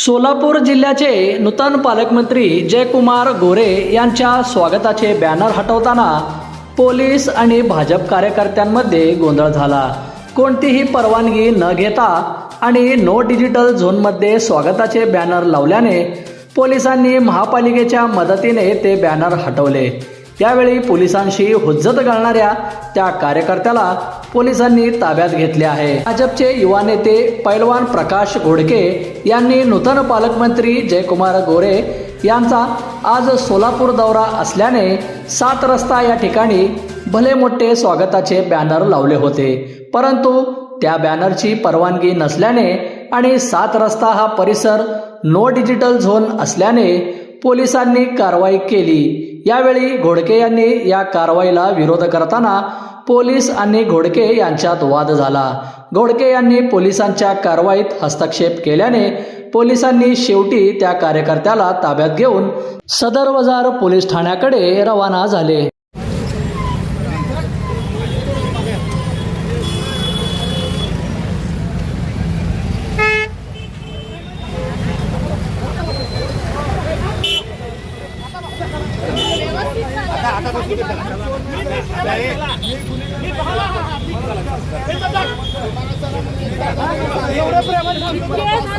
सोलापूर जिल्ह्याचे नूतन पालकमंत्री जयकुमार गोरे यांच्या स्वागताचे बॅनर हटवताना पोलीस आणि भाजप कार्यकर्त्यांमध्ये गोंधळ झाला. कोणतीही परवानगी न घेता आणि नो डिजिटल झोनमध्ये स्वागताचे बॅनर लावल्याने पोलिसांनी महापालिकेच्या मदतीने ते बॅनर हटवले. त्यावेळी पोलिसांशी हुज्जत घालणाऱ्या त्या कार्यकर्त्याला पोलिसांनी ताब्यात घेतले आहे. भाजपचे युवा नेते पैलवान प्रकाश घोडके यांनी नूतन पालकमंत्री जयकुमार गोरे यांचा आज सोलापूर दौरा असल्याने सात रस्ता या ठिकाणी भले मोठे स्वागताचे बॅनर लावले होते. परंतु त्या बॅनरची परवानगी नसल्याने आणि सात रस्ता हा परिसर नो डिजिटल झोन असल्याने पोलिसांनी कारवाई केली. यावेळी घोडके यांनी या कारवाईला विरोध करताना पोलीस आणि घोडके यांच्यात वाद झाला. घोडके यांनी पोलिसांच्या कारवाईत हस्तक्षेप केल्याने पोलिसांनी शेवटी त्या कार्यकर्त्याला ताब्यात घेऊन सदर वजार पोलीस ठाण्याकडे रवाना झाले.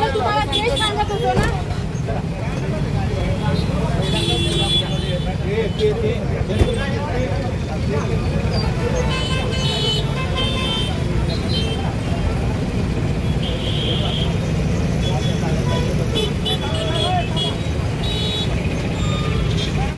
तुम्हाला तेच सांगत होतो ना.